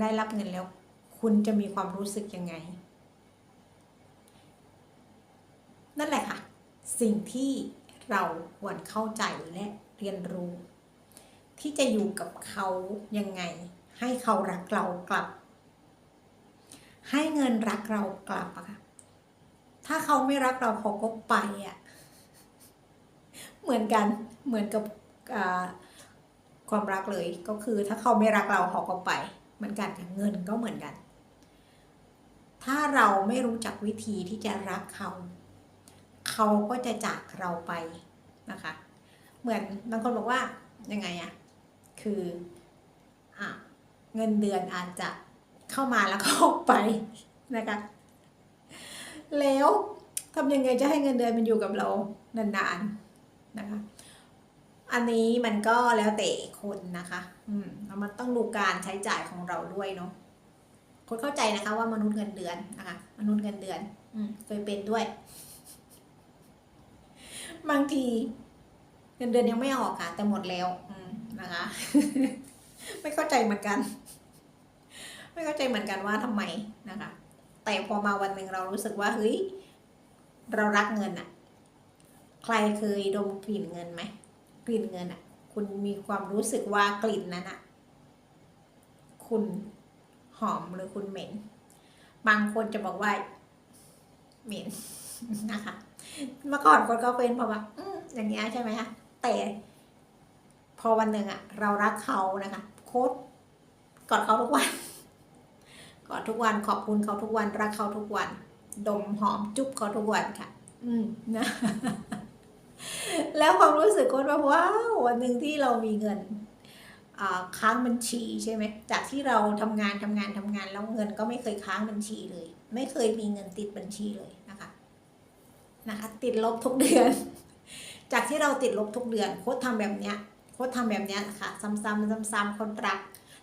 ได้รับเงินแล้ว คุณจะมีความรู้สึกยังไง นั่นแหละค่ะ สิ่งที่เราควรเข้าใจและเรียนรู้ ที่จะอยู่กับเขายังไง ให้เขารักเรากลับ ให้เงินรักเรากลับอะค่ะถ้าเขาไม่รักเราเขาก็ไปอะเหมือนกันเหมือนกับความรักเลยก็คือถ้าเขาไม่รักเราเขาก็ไป เหมือนกันเงินก็เหมือนกัน ถ้าเราไม่รู้จักวิธีที่จะรักเขา เขาก็จะจากเราไปนะคะ เหมือนบางคนบอกว่ายังไงอะคืออะเงินเดือนอาจจะเข้ามาแล้วก็ออกไปนะคะ แล้วทำยังไงจะให้เงินเดือนมันอยู่กับเรานานๆนะคะ อันนี้มันก็แล้วแต่คนนะคะ อืมแล้วมันต้องดูการใช้จ่ายของเราด้วยเนาะคนเข้าใจนะคะว่ามนุษย์เงินเดือนนะคะมนุษย์เงินเดือน อืมเคยเป็นด้วย บางทีเงินเดือนยังไม่ออกค่ะ แต่หมดแล้ว อืมนะคะ ไม่เข้าใจเหมือนกัน ไม่เข้าใจเหมือนกันว่าทำไมนะคะ แต่พอมาวันหนึ่งเรารู้สึกว่าเฮ้ยเรารักเงินอะใครเคยดมกลิ่นเงินไหมกลิ่นเงินอะ คุณมีความรู้สึกว่ากลิ่นนั้นอะคุณหอมหรือคุณเหม็น บางคนจะบอกว่า เหม็นนะคะเมื่อก่อนคนก็เป็นเพราะว่าออย่างเงี้ยใช่ไหมคะแต่พอวันหนึ่งอะเรารักเขานะคะโคตรกอดเขาทุกวันกอดทุกวันขอบคุณเขาทุกวันรักเขาทุกวัน ดมหอมจุ๊บเขาทุกวันค่ะ อืมนะ แล้วความรู้สึกคนว่าว้าววันหนึ่งที่เรามีเงินค้างบัญชีใช่ไหมจากที่เราทำงานทำงานทำงานแล้วเงินก็ไม่เคยค้างบัญชีเลย ไม่เคยมีเงินติดบัญชีเลยนะคะนะคะ ติดลบทุกเดือน จากที่เราติดลบทุกเดือน โค้ดทำแบบเนี้ยโค้ดทำแบบเนี้ยนะคะซ้ำๆซ้ำๆคนรัก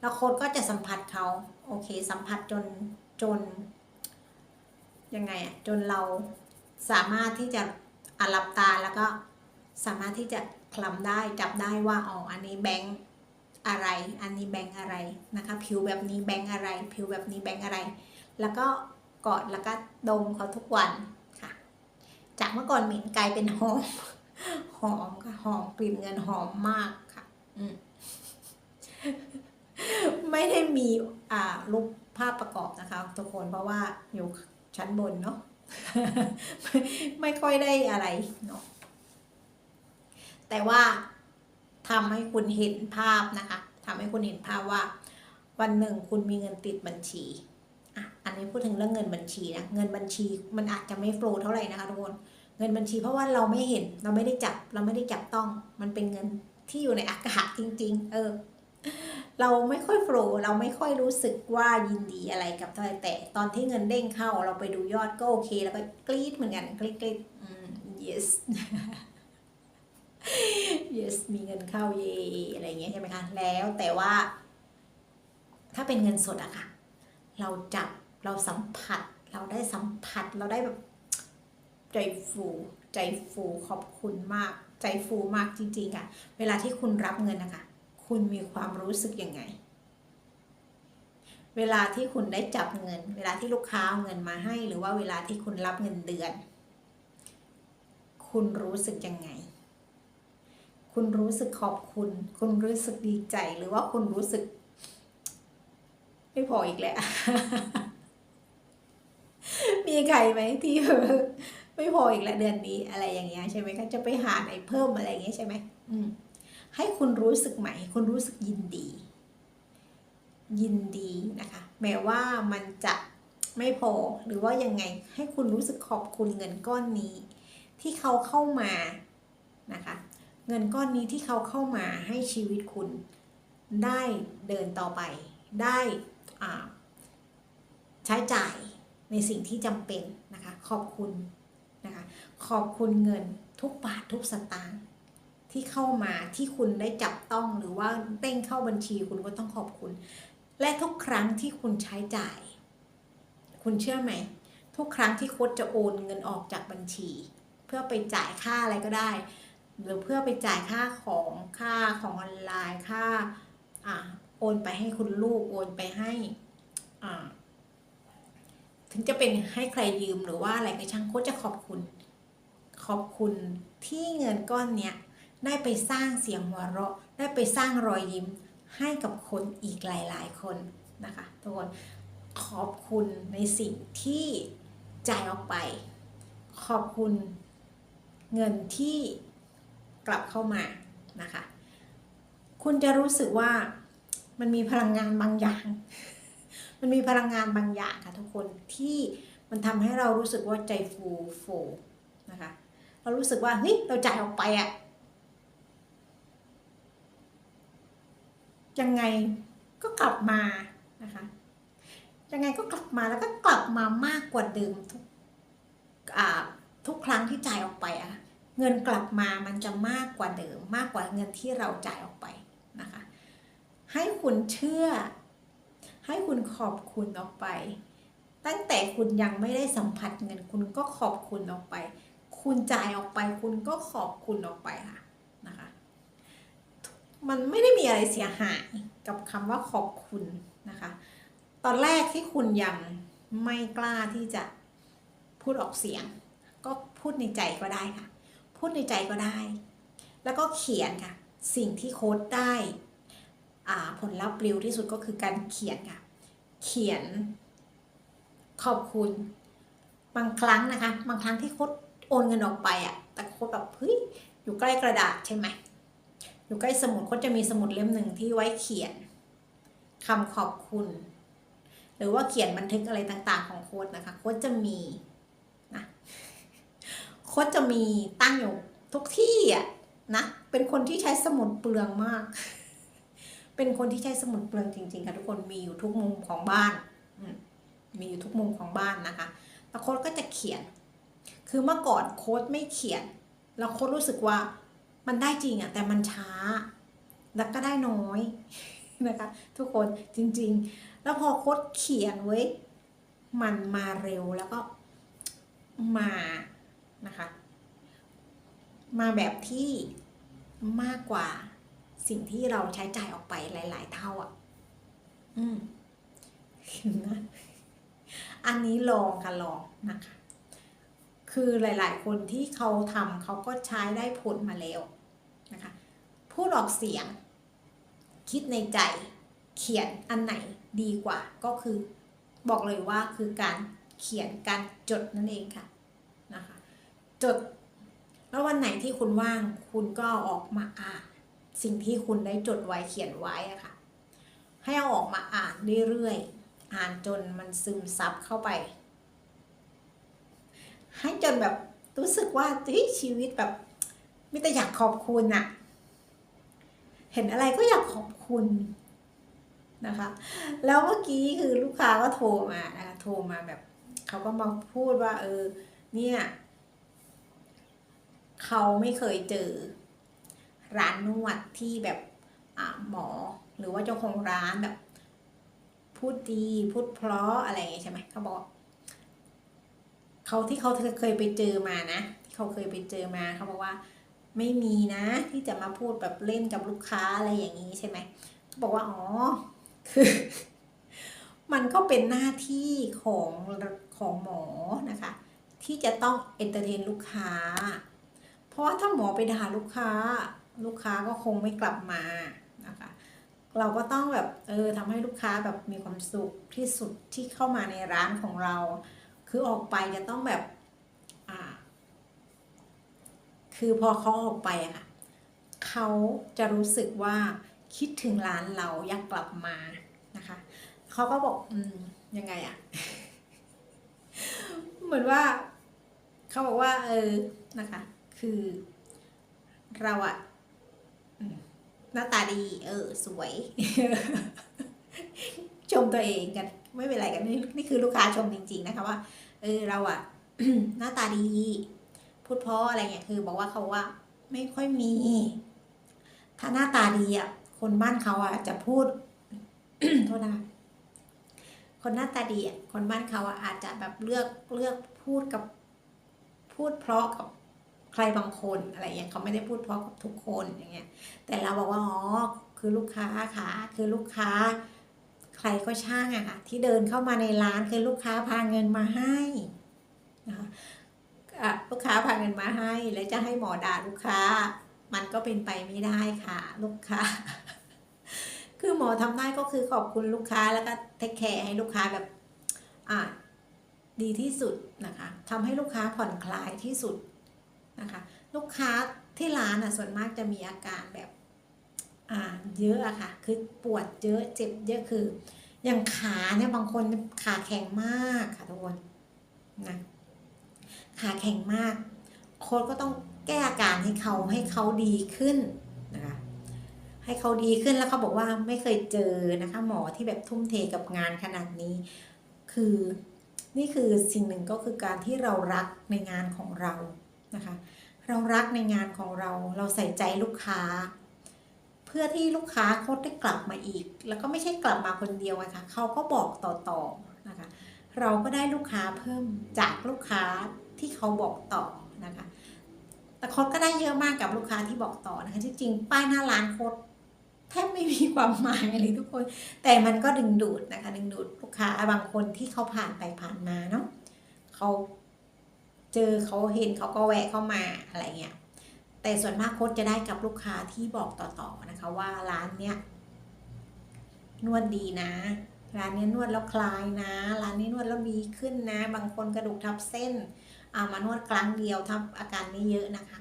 แล้วโค้ดก็จะสัมผัสเขาโอเค สัมผัสจนจนยังไงอะจนเราสามารถที่จะ อารับตาแล้วก็สามารถที่จะคลำได้จับได้ว่าอ๋ออันนี้แบงค์อะไร อันนี้แบงค์อะไรนะคะ ผิวแบบนี้แบงค์อะไร ผิวแบบนี้แบงค์อะไร แล้วก็กอดแล้วก็ดมเขาทุกวันค่ะ จากเมื่อก่อนเหม็นกลายเป็นหอมหอมค่ะหอมกลิ่นเงินหอมมากค่ะอืมไม่ได้มีอ่ารูปภาพประกอบนะคะ ทุกคนเพราะว่าอยู่ชั้นบนเนาะ ไม่ไม่ค่อยได้อะไรเนาะแต่ว่าทำให้คุณเห็นภาพนะคะทำให้คุณเห็นภาพว่า วันหนึ่งคุณมีเงินติดบัญชีอะอันนี้พูดถึงเรื่องเงินบัญชีนะเงินบัญชีมันอาจจะไม่โฟล์เท่าไหร่นะคะทุกคนเงินบัญชีเพราะว่าเราไม่เห็นเราไม่ได้จับเราไม่ได้จับต้อง มันเป็นเงินที่อยู่ในอากาศจริง ๆ เออ เราไม่ค่อยโฟล์เราไม่ค่อยรู้สึกว่ายินดีอะไรกับเท่าไหร่แต่ตอนที่เงินเด้งเข้าเราไปดูยอดก็โอเค แล้วก็กรี๊ดเหมือนกันกรี๊ดกรี๊ดอืม yes yes มีเงินเข้าเยอะไรอย่างเงี้ยใช่ไหมคะ แล้วแต่ว่า ถ้าเป็นเงินสดอะค่ะ เราจับเราสัมผัส เราได้สัมผัสเราได้แบบใจฟูใจฟูขอบคุณมาก ใจฟูมากจริงๆค่ะ เวลาที่คุณรับเงินนะคะ คุณมีความรู้สึกยังไง เวลาที่คุณได้จับเงิน เวลาที่ลูกค้าเอาเงินมาให้ หรือว่าเวลาที่คุณรับเงินเดือน คุณรู้สึกยังไง คุณรู้สึกขอบคุณ คุณรู้สึกดีใจ หรือว่าคุณรู้สึก ไม่พออีกแล้ว มีใครไหมที่ไม่พออีกแล้วเดือนนี้อะไรอย่างเงี้ยใช่ไหมก็จะไปหาไหนเพิ่มอะไรอย่างเงี้ยใช่ไหมอืม ให้คุณรู้สึกใหม่คุณรู้สึกยินดี ยินดีนะคะ แม้ว่ามันจะไม่พอหรือว่ายังไงให้คุณรู้สึกขอบคุณเงินก้อนนี้ ที่เขาเข้ามานะคะ เงินก้อนนี้ที่เขาเข้ามาให้ชีวิตคุณได้เดินต่อไป ได้ใช้จ่ายในสิ่งที่จำเป็นนะคะ ขอบคุณนะคะ ขอบคุณเงินทุกบาททุกสตางค์ ที่เข้ามาที่คุณได้จับต้องหรือว่าเต้งเข้าบัญชีคุณก็ต้องขอบคุณ และทุกครั้งที่คุณใช้จ่าย คุณเชื่อไหม ทุกครั้งที่โค้ดจะโอนเงินออกจากบัญชี เพื่อไปจ่ายค่าอะไรก็ได้ หรือเพื่อไปจ่ายค่าของค่าของออนไลน์ค่าอ่าโอนไปให้คุณลูกโอนไปให้อ่าถึงจะเป็นให้ใครยืมหรือว่าอะไรก็ช่างโค้ชจะขอบคุณ ขอบคุณที่เงินก้อนเนี้ย ได้ไปสร้างเสียงหัวเราะ ได้ไปสร้างรอยยิ้มให้กับคนอีกหลาย ๆ คนนะคะทุกคนขอบคุณในสิ่งที่จ่ายออกไป ขอบคุณเงินที่กลับเข้ามานะคะ คุณจะรู้สึกว่ามันมีพลังงานบางอย่าง มันมีพลังงานบางอย่างค่ะทุกคนที่มันทำให้เรารู้สึกว่าใจฟูฟูนะคะ เรารู้สึกว่าเฮ้ยเราจ่ายออกไปอะ ยังไงก็กลับมานะคะยังไงก็กลับมาแล้วก็กลับมามากกว่าเดิมทุกทุกครั้งที่จ่ายออกไปอะเงินกลับมามันจะมากกว่าเดิม มากกว่าเงินที่เราจ่ายออกไปนะคะ ให้คุณเชื่อ ให้คุณขอบคุณออกไป ตั้งแต่คุณยังไม่ได้สัมผัสเงินคุณก็ขอบคุณออกไป คุณจ่ายออกไป คุณก็ขอบคุณออกไปค่ะ มันไม่ได้มีอะไรเสียหายกับคำว่าขอบคุณนะคะ ตอนแรกที่คุณยังไม่กล้าที่จะพูดออกเสียง ก็พูดในใจก็ได้ค่ะ พูดในใจก็ได้ แล้วก็เขียนค่ะ สิ่งที่โค้ดได้อ่าผลลัพธ์เร็วที่สุดก็คือการเขียนค่ะ เขียนขอบคุณ บางครั้งนะคะ บางครั้งที่โค้ดโอนเงินออกไปอะแต่โค้ดแบบเฮ้ยอยู่ใกล้กระดาษใช่ไหม อยู่ใกล้สมุดโค้ดจะมีสมุดเล่มหนึ่งที่ไว้เขียนคำขอบคุณ หรือว่าเขียนบันทึกอะไรต่างๆ ของโค้ดนะคะ โค้ดจะมีนะโค้ดจะมีตั้งอยู่ทุกที่อะนะเป็นคนที่ใช้สมุดเปลืองมาก เป็นคนที่ใช้สมุดเปลืองจริงๆค่ะทุกคนมีอยู่ทุกมุมของบ้านมีอยู่ทุกมุมของบ้านนะคะแล้วโค้ดก็จะเขียน คือเมื่อก่อนโค้ดไม่เขียน แล้วโค้ดรู้สึกว่า มันได้จริงอะแต่มันช้า แล้วก็ได้น้อยนะคะ ทุกคนจริง ๆ แล้วพอโค้ดเขียนไว้มันมาเร็วแล้วก็มานะคะ มาแบบที่มากกว่าสิ่งที่เราใช้จ่ายออกไปหลาย ๆ เท่าอะ อืมเห็นไหมอันนี้ลองค่ะลองนะคะ คือหลายๆ คนที่เขาทำเขาก็ใช้ได้ผลมาแล้วนะคะพูดออกเสียง คิดในใจเขียนอันไหนดีกว่า ก็คือบอกเลยว่าคือการเขียนการจดนั่นเองค่ะนะคะจดแล้ววันไหนที่คุณว่างคุณก็อออกมาอ่านสิ่งที่คุณได้จดไว้เขียนไว้อะค่ะให้เอาออกมาอ่านเรื่อยๆอ่านจนมันซึมซับเข้าไป ให้จนแบบรู้สึกว่าเฮ้ยชีวิตแบบมิแต่อยากขอบคุณอะเห็นอะไรก็อยากขอบคุณนะคะ แล้วเมื่อกี้คือลูกค้าก็โทรมานะคะโทรมาแบบเขาก็มาพูดว่า เออ เนี่ยเขาไม่เคยเจอ ร้านนวดที่แบบอ่าหมอหรือว่าเจ้าของร้านแบบ พูดดีพูดเพราะอะไรใช่ไหมเขาบอก เขาที่เขาเคยไปเจอมานะ ที่เขาเคยไปเจอมาเขาบอกว่าไม่มีนะที่จะมาพูดแบบเล่นกับลูกค้าอะไรอย่างนี้ใช่ไหมบอกว่า อ๋อ คือ มันก็เป็นหน้าที่ของของหมอนะคะ ที่จะต้องเอนเตอร์เทนลูกค้า เพราะว่าถ้าหมอไปด่าลูกค้า ลูกค้าก็คงไม่กลับมานะคะ เราก็ต้องแบบเออทำให้ลูกค้าแบบมีความสุขที่สุดที่เข้ามาในร้านของเรา คือออกไปจะต้องแบบ อ่า คือพอเขาออกไปอะค่ะเขาจะรู้สึกว่าคิดถึงร้านเราอยากกลับมานะคะเขาก็บอก อืม ยังไงอะเหมือนว่าเขาบอกว่า เออนะคะ คือเราอะหน้าตาดี เออ สวย ชมตัวเองกัน ไม่เป็นไรกันนี่นี่คือลูกค้าชมจริง ๆ นะคะว่าเออเราอะหน้าตาดี พูดเพราะอะไรเงี้ยคือบอกว่าเขาว่าไม่ค่อยมี ถ้าหน้าตาดีอะคนบ้านเขาอะจะพูดโทษนะคะคนหน้าตาดีอะคนบ้านเขาอะอาจจะแบบเลือกเลือกพูดกับพูดเพราะกับใครบางคนอะไรอย่างเงี้ยเขาไม่ได้พูดเพราะกับทุกคนอย่างเงี้ย แต่เราบอกว่าอ๋อคือลูกค้าค่ะ คือลูกค้า ใครก็ช่างอะค่ะที่เดินเข้ามาในร้านคือลูกค้าพาเงินมาให้นะคะอะลูกค้าพาเงินมาให้ แล้วจะให้หมอด่าลูกค้า มันก็เป็นไปไม่ได้ค่ะ ลูกค้า คือหมอทำได้ก็คือขอบคุณลูกค้าแล้วก็เทคแคร์ให้ลูกค้าแบบอ่าดีที่สุดนะคะทำให้ลูกค้าผ่อนคลายที่สุดนะคะ ลูกค้าที่ร้านอะส่วนมากจะมีอาการแบบ เยอะอะค่ะ คือปวดเยอะเจ็บเยอะคือ อย่างขาเนี่ยบางคนขาแข็งมากค่ะทุกคนนะขาแข็งมาก โค้ชก็ต้องแก้อาการให้เขาให้เขาดีขึ้นนะคะให้เขาดีขึ้นแล้วเขาบอกว่าไม่เคยเจอนะคะ หมอที่แบบทุ่มเทกับงานขนาดนี้ คือนี่คือสิ่งหนึ่งก็คือการที่เรารักในงานของเรานะคะ เรารักในงานของเรา เราใส่ใจลูกค้า เพื่อที่ลูกค้าเขาได้กลับมาอีก แล้วก็ไม่ใช่กลับมาคนเดียวะค่ะเขาก็บอกต่อๆนะคะ เราก็ได้ลูกค้าเพิ่มจากลูกค้าที่เขาบอกต่อนะคะแต่โค้ดก็ได้เยอะมากกับลูกค้าที่บอกต่อนะคะจริงๆป้ายหน้าร้านโค้ดแทบไม่มีความหมายเลยทุกคน แต่มันก็ดึงดูดนะคะ ดึงดูดลูกค้าบางคนที่เขาผ่านไปผ่านมาเนาะเขาเจอเขาเห็นเขาก็แวะเข้ามาอะไรเงี้ย แต่ส่วนมากโค้ดจะได้กับลูกค้าที่บอกต่อๆนะคะว่าร้านเนี้ยนวดดีนะ ร้านนี้นวดแล้วคลายนะ ร้านนี้นวดแล้วดีขึ้นนะ บางคนกระดูกทับเส้นเอามานวดครั้งเดียวทับอาการไม่เยอะนะคะ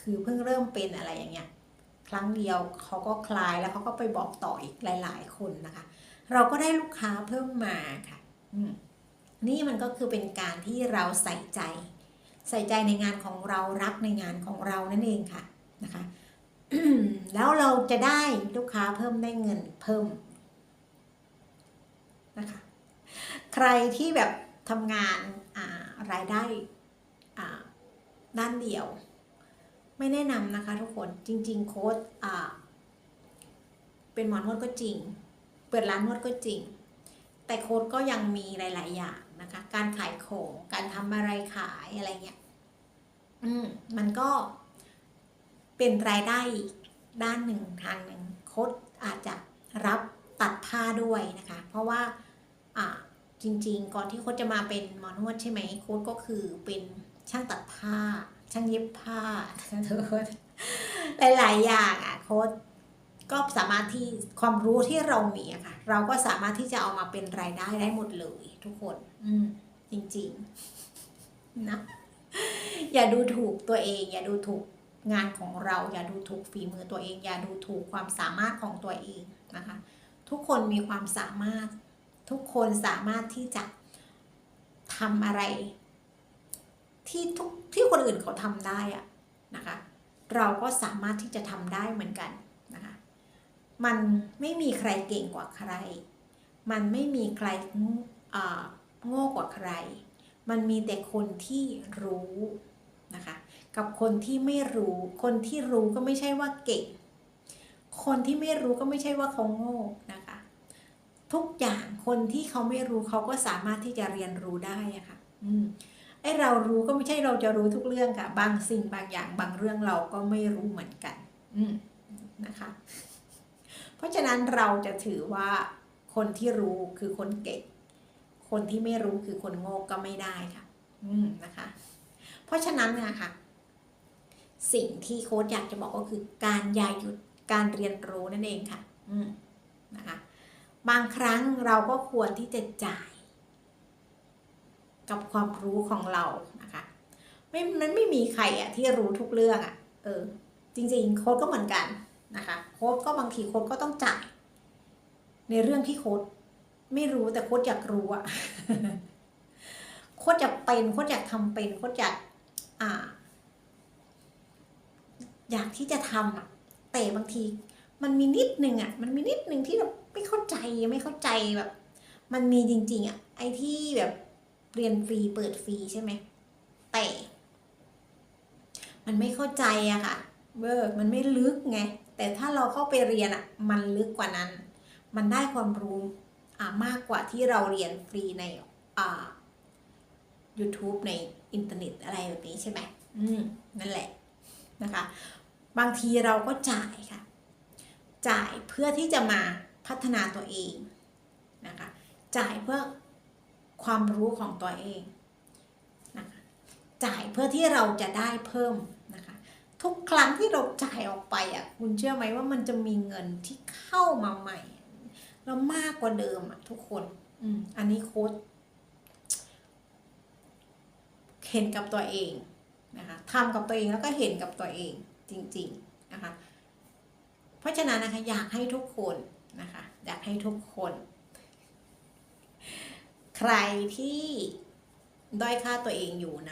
คือเพิ่งเริ่มเป็นอะไรอย่างเงี้ยครั้งเดียวเขาก็คลายแล้วเขาก็ไปบอกต่ออีกหลาย ๆ คนนะคะ เราก็ได้ลูกค้าเพิ่มมาค่ะนี่มันก็คือเป็นการที่เราใส่ใจ ใส่ใจในงานของเรารักในงานของเรานั่นเองค่ะนะคะแล้วเราจะได้ลูกค้าเพิ่มได้เงินเพิ่มนะคะใครที่แบบทำงานารายได้ด้านเดียว ไม่แนะนำนะคะทุกคนจริง ๆ โค้ดเป็นหมอนวดก็จริง เปิดร้านนวดก็จริง แต่โค้ดก็ยังมีหลาย ๆ อย่าง นะคะ การขายของการทำอะไรขายอะไรเงี้ยอืมมันก็เป็นรายได้อีกด้านหนึ่งทางหนึ่งโค้ดอาจจะรับตัดผ้าด้วยนะคะ เพราะว่าอ่าจริง ๆ ก่อนที่โค้ดจะมาเป็นหมอนวดใช่ไหมโค้ดก็คือเป็นช่างตัดผ้า ช่างเย็บผ้าทุกคนหลายๆอย่างอะโค้ด ก็สามารถที่ความรู้ที่เรามีอะค่ะ เราก็สามารถที่จะเอามาเป็นรายได้ได้หมดเลยทุกคน อืมจริงๆนะอย่าดูถูกตัวเอง อย่าดูถูกงานของเรา อย่าดูถูกฝีมือตัวเอง อย่าดูถูกความสามารถของตัวเองนะคะ ทุกคนมีความสามารถ ทุกคนสามารถที่จะทำอะไร ที่ทุกที่คนอื่นเขาทำได้อะนะคะ เราก็สามารถที่จะทำได้เหมือนกัน มันไม่มีใครเก่งกว่าใคร มันไม่มีใครโง่กว่าใคร มันมีแต่คนที่รู้นะคะ กับคนที่ไม่รู้ คนที่รู้ก็ไม่ใช่ว่าเก่ง คนที่ไม่รู้ก็ไม่ใช่ว่าเขาโง่นะคะ ทุกอย่างคนที่เขาไม่รู้เขาก็สามารถที่จะเรียนรู้ได้ะค่ะ อืมไอเรารู้ก็ไม่ใช่เราจะรู้ทุกเรื่องค่ะ บางสิ่งบางอย่างบางเรื่องเราก็ไม่รู้เหมือนกัน อืมนะคะ เพราะฉะนั้นเราจะถือว่าคนที่รู้คือคนเก่ง คนที่ไม่รู้คือคนโง่ก็ไม่ได้ค่ะ อืมนะคะ เพราะฉะนั้นเนยคะสิ่งที่โค้ชอยากจะบอกก็คือการย่าหยุดการเรียนรู้นั่นเองค่ะ อืมนะคะ บางครั้งเราก็ควรที่จะจ่าย กับความรู้ของเรานะคะ ไม่มันไม่มีใครอะที่รู้ทุกเรื่องอะเออ จริง ๆ โค้ดก็เหมือนกัน นะคะโค้ดก็บางทีโค้ดก็ต้องจ่าย ในเรื่องที่โค้ดไม่รู้แต่โค้ดอยากรู้อะโค้ดอยากเป็นโค้ดอยากทำเป็นโค้ดอยากอ่า อยากที่จะทำอะแต่บางที มันมีนิดนึงอะมันมีนิดนึงที่เราไม่เข้าใจไม่เข้าใจแบบ มันมีจริง ๆอะไอที่แบบเรียนฟรีเปิดฟรีใช่ไหมแต่มันไม่เข้าใจอะค่ะเวอร์มันไม่ลึกไง แต่ถ้าเราเข้าไปเรียนอะมันลึกกว่านั้น มันได้ความรู้อ่ามากกว่าที่เราเรียนฟรีในอ่า YouTube ในอินเทอร์เน็ตอะไรแบบนี้ใช่ไหมอืมนั่นแหละนะคะ บางทีเราก็จ่ายค่ะ จ่ายเพื่อที่จะมาพัฒนาตัวเองนะคะ จ่ายเพื่อความรู้ของตัวเองนะคะจ่ายเพื่อที่เราจะได้เพิ่ม ทุกครั้งที่เราจ่ายออกไปอะคุณเชื่อไหมว่ามันจะมีเงินที่เข้ามาใหม่แล้วมากกว่าเดิมอะทุกคน อืมอันนี้โค้ดเห็นกับตัวเองนะคะทำกับตัวเองแล้วก็เห็นกับตัวเองจริงๆนะคะ เพราะฉะนั้นนะคะอยากให้ทุกคนนะคะ อยากให้ทุกคน ใครที่ด้อยค่าตัวเองอยู่นะ